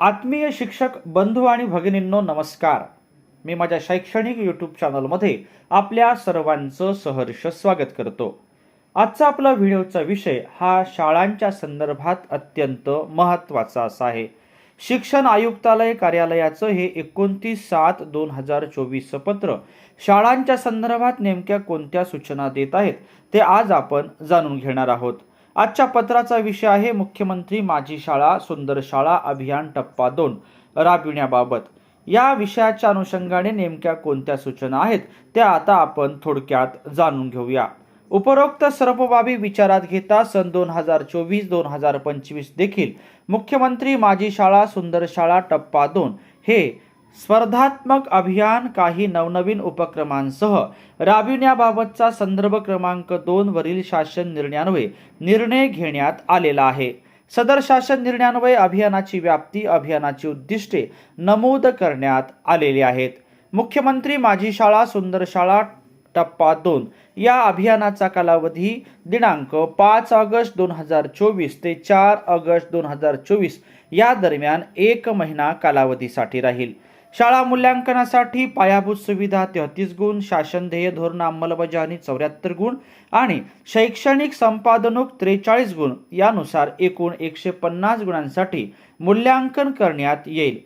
आत्मीय शिक्षक बंधू आणि भगिनींनो नमस्कार. मी माझ्या शैक्षणिक यूट्यूब चॅनलमध्ये आपल्या सर्वांचं सहर्ष स्वागत करतो. आजचा आपला व्हिडिओचा विषय हा शाळांच्या संदर्भात अत्यंत महत्त्वाचा असा आहे. शिक्षण आयुक्तालय कार्यालयाचं हे एकोणतीस सात दोन हजार चोवीसचं पत्र शाळांच्या संदर्भात नेमक्या कोणत्या सूचना देत आहेत ते आज आपण जाणून घेणार आहोत. आजच्या पत्राचा विषय आहे मुख्यमंत्री माझी शाळा सुंदर शाळा अभियान टप्पा दोन राबविण्याबाबत. या विषयाच्या अनुषंगाने नेमक्या कोणत्या सूचना आहेत त्या आता आपण थोडक्यात जाणून घेऊया. उपरोक्त सर्व बाबी विचारात घेता सन दोन हजार चोवीस दोन हजार पंचवीस देखील मुख्यमंत्री माझी शाळा सुंदर शाळा टप्पा दोन हे स्पर्धात्मक अभियान काही नवनवीन उपक्रमांसह राबविण्याबाबतचा संदर्भ क्रमांक दोन वरील शासन निर्णयान्वये निर्णय घेण्यात आलेला आहे. सदर शासन निर्णयान्वये अभियानाची व्याप्ती अभियानाची उद्दिष्टे नमूद करण्यात आलेली आहेत. मुख्यमंत्री माझी शाळा सुंदर शाळा टप्पा दोन या अभियानाचा कालावधी दिनांक पाच ऑगस्ट दोन हजार चोवीस ते चार ऑगस्ट दोन हजार चोवीस या दरम्यान एक महिना कालावधीसाठी राहील. शाळा मूल्यांकनासाठी पायाभूत सुविधा तेहतीस गुण शासन ध्येय धोरण अंमलबजावणी चौऱ्याहत्तर गुण आणि शैक्षणिक संपादनूक त्रेचाळीस गुण. यानुसार एकूण एकशे पन्नास गुणांसाठी मूल्यांकन करण्यात येईल.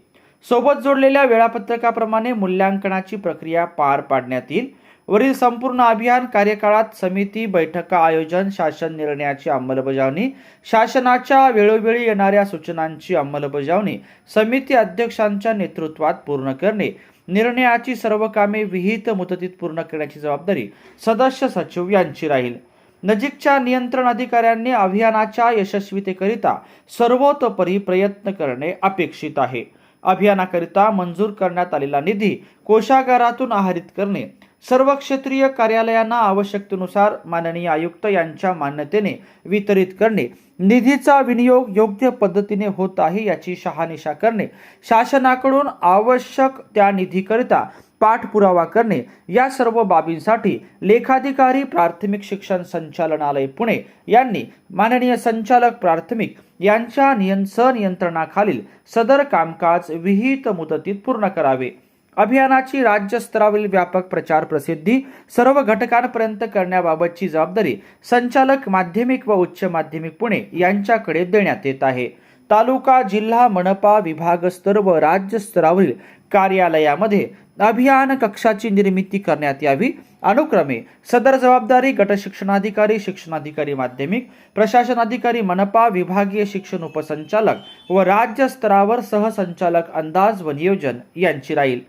सोबत जोडलेल्या वेळापत्रकाप्रमाणे मूल्यांकनाची प्रक्रिया पार पाडण्यात येईल. वरील संपूर्ण अभियान कार्यकाळात समिती बैठका आयोजन शासन निर्णयाची अंमलबजावणी शासनाच्या वेळोवेळी येणाऱ्या सूचनांची अंमलबजावणी समिती अध्यक्षांच्या नेतृत्वात पूर्ण करणे निर्णयाची सर्व कामे विहित मुदतीत पूर्ण करण्याची जबाबदारी सदस्य सचिव यांची राहील. नजीकच्या नियंत्रण अधिकाऱ्यांनी अभियानाच्या यशस्वीतेकरिता सर्वतोपरी प्रयत्न करणे अपेक्षित आहे. अभियानाकरिता मंजूर करण्यात आलेला निधी कोषागारातून आहरित करणे सर्व क्षेत्रीय कार्यालयांना आवश्यकतेनुसार माननीय आयुक्त यांच्या मान्यतेने वितरित करणे निधीचा विनियोग योग्य पद्धतीने होत आहे याची शहानिशा करणे शासनाकडून आवश्यक त्या निधीकरिता पाठपुरावा करणे या सर्व बाबींसाठी लेखाधिकारी प्राथमिक शिक्षण संचालनालय पुणे यांनी माननीय संचालक प्राथमिक यांच्या नियं सनियंत्रणाखालील सदर कामकाज विहित मुदतीत पूर्ण करावे. अभियानाची राज्यस्तरावरील व्यापक प्रचार प्रसिद्धी सर्व घटकांपर्यंत करण्याबाबतची जबाबदारी संचालक माध्यमिक व उच्च माध्यमिक पुणे यांच्याकडे देण्यात येत आहे. तालुका जिल्हा मनपा विभाग स्तर व राज्यस्तरावरील कार्यालयामध्ये अभियान कक्षाची निर्मिती करण्यात यावी. अनुक्रमे सदर जबाबदारी गट शिक्षणाधिकारी शिक्षणाधिकारी माध्यमिक प्रशासन अधिकारी मनपा विभागीय शिक्षण उपसंचालक व राज्यस्तरावर सहसंचालक अंदाज व नियोजन यांची राहील.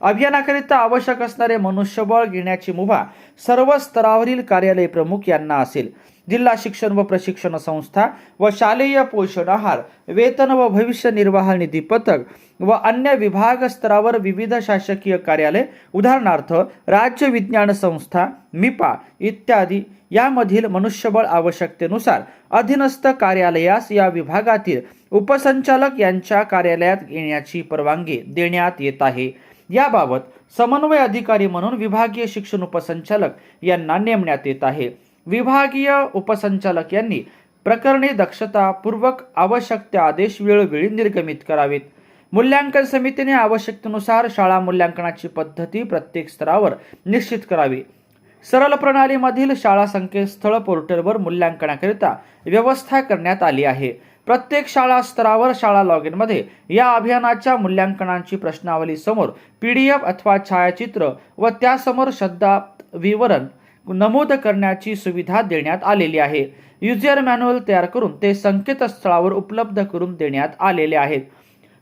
अभियानाकरिता आवश्यक असणारे मनुष्यबळ घेण्याची मुभा सर्व स्तरावरील कार्यालय प्रमुख यांना असेल. जिल्हा शिक्षण व प्रशिक्षण संस्था व शालेय पोषण आहार वेतन व भविष्य निर्वाह निधी पथक व अन्य विभाग स्तरावर विविध शासकीय कार्यालय उदाहरणार्थ राज्य विज्ञान संस्था मिपा इत्यादी यामधील मनुष्यबळ आवश्यकतेनुसार अधीनस्थ कार्यालयास या विभागातील उपसंचालक यांच्या कार्यालयात येण्याची परवानगी देण्यात येत आहे. याबाबत समन्वय अधिकारी म्हणून विभागीय शिक्षण उपसंचालक यांना नेमण्यात येत आहे. विभागीय उपसंचालक यांनी प्रकरणी दक्षतापूर्वक आवश्यक ते आदेश वेळोवेळी निर्गमित करावेत. मूल्यांकन समितीने आवश्यकतेनुसार शाळा मूल्यांकनाची पद्धती प्रत्येक स्तरावर निश्चित करावी. सरल प्रणालीमधील शाळा संकेतस्थळ पोर्टलवर मूल्यांकनाकरिता व्यवस्था करण्यात आली आहे. प्रत्येक शाळा स्तरावर शाळा लॉग इनमध्ये या अभियानाच्या मूल्यांकनांची प्रश्नावली समोर पी डी एफ अथवा छायाचित्र व त्यासमोर शब्दा विवरण नमूद करण्याची सुविधा देण्यात आलेली आहे. युजर मॅन्युअल तयार करून ते संकेतस्थळावर उपलब्ध करून देण्यात आलेले आहेत.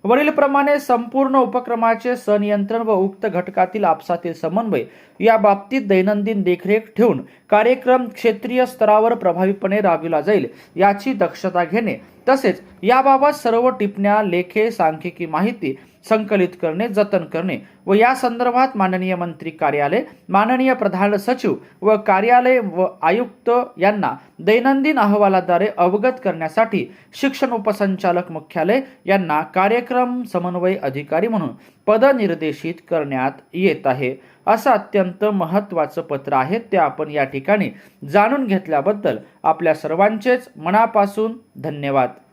वरीलप्रमाणे संपूर्ण उपक्रमाचे सनियंत्रण व उक्त घटकातील आपसातील समन्वय या बाबतीत दैनंदिन देखरेख ठेवून कार्यक्रम क्षेत्रीय स्तरावर प्रभावीपणे राबविला जाईल याची दक्षता घेणे तसेच याबाबत सर्व टिपण्या लेखे सांख्यिकी माहिती संकलित करणे जतन करणे व या संदर्भात माननीय मंत्री कार्यालय माननीय प्रधान सचिव व कार्यालय व आयुक्त यांना दैनंदिन अहवालाद्वारे अवगत करण्यासाठी शिक्षण उपसंचालक मुख्यालय यांना कार्यक्रम समन्वय अधिकारी म्हणून पदनिर्देशित करण्यात येत आहे. असं अत्यंत महत्त्वाचं पत्र आहे. ते आपण या ठिकाणी जाणून घेतल्याबद्दल आपल्या सर्वांचेच मनापासून धन्यवाद.